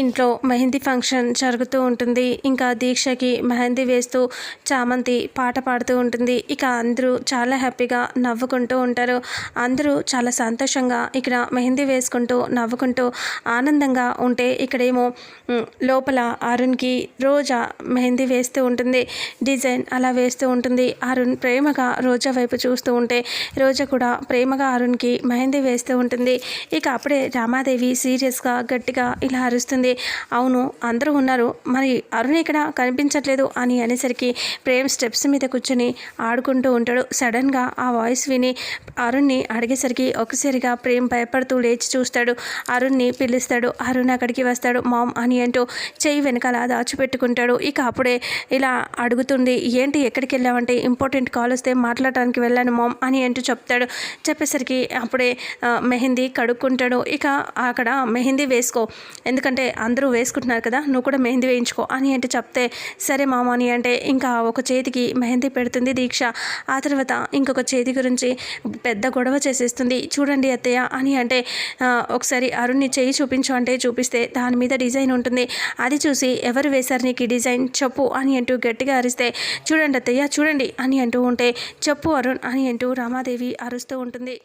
ఇంట్లో మెహందీ ఫంక్షన్ జరుగుతూ ఉంటుంది. ఇంకా దీక్షకి మెహందీ వేస్తూ చామంతి పాట పాడుతూ ఉంటుంది. ఇక అందరూ చాలా హ్యాపీగా నవ్వుకుంటూ ఉంటారు. అందరూ చాలా సంతోషంగా ఇక్కడ మెహందీ వేసుకుంటూ నవ్వుకుంటూ ఆనందంగా ఉంటే ఇక్కడేమో లోపల అరుణ్కి రోజా మెహందీ వేస్తూ ఉంటుంది. డిజైన్ అలా వేస్తూ ఉంటుంది. అరుణ్ ప్రేమగా రోజా వైపు చూస్తూ ఉంటే రోజా కూడా ప్రేమగా అరుణ్కి మెహందీ వేస్తూ ఉంటుంది. ఇక అప్పుడే రామాదేవి సీరియస్గా గట్టిగా ఇలా అరుస్తుంది. అవును అందరూ ఉన్నారు. మరి అరుణ్ ఇక్కడ కనిపించట్లేదు అని అనేసరికి ప్రేమ్ స్టెప్స్ మీద కూర్చొని ఆడుకుంటూ ఉంటాడు. సడన్గా ఆ వాయిస్ విని అరుణ్ని అడిగేసరికి ఒకసారిగా ప్రేమ్ భయపడుతూ లేచి చూస్తాడు. అరుణ్ని పిలుస్తాడు. అరుణ్ అక్కడికి వస్తాడు. మామ్ అని అంటూ చెయ్యి వెనకాల దాచిపెట్టుకుంటాడు. ఇక అప్పుడే ఇలా అడుగుతుంది ఏంటి ఎక్కడికి వెళ్ళావంటే? ఇంపార్టెంట్ కాల్ వస్తే మాట్లాడటానికి వెళ్ళాను మామ్ అని అంటూ చెప్తాడు. చెప్పేసరికి అప్పుడే మెహందీ కడుక్కుంటాడు. ఇక అక్కడ మెహందీ వేసుకో. ఎందుకంటే అందరూ వేసుకుంటున్నారు కదా నువ్వు కూడా మెహందీ వేయించుకో అని అంటే చెప్తే సరే మామ అని అంటే ఇంకా ఒక చేతికి మెహందీ పెడుతుంది దీక్ష. ఆ తర్వాత ఇంకొక చేతి గురించి పెద్ద గొడవ చేసేస్తుంది. చూడండి అత్తయ్య అని అంటే ఒకసారి అరుణ్ని చేయి చూపించు అంటే చూపిస్తే దాని మీద డిజైన్ ఉంటుంది. అది చూసి ఎవరు వేశారు నీకు ఈ డిజైన్? చెప్పు అని అంటూ గట్టిగా అరిస్తే చూడండి అత్తయ్య చూడండి అని అంటూ ఉంటే చెప్పు అరుణ్ అని అంటూ రామాదేవి అరుస్తూ ఉంటుంది.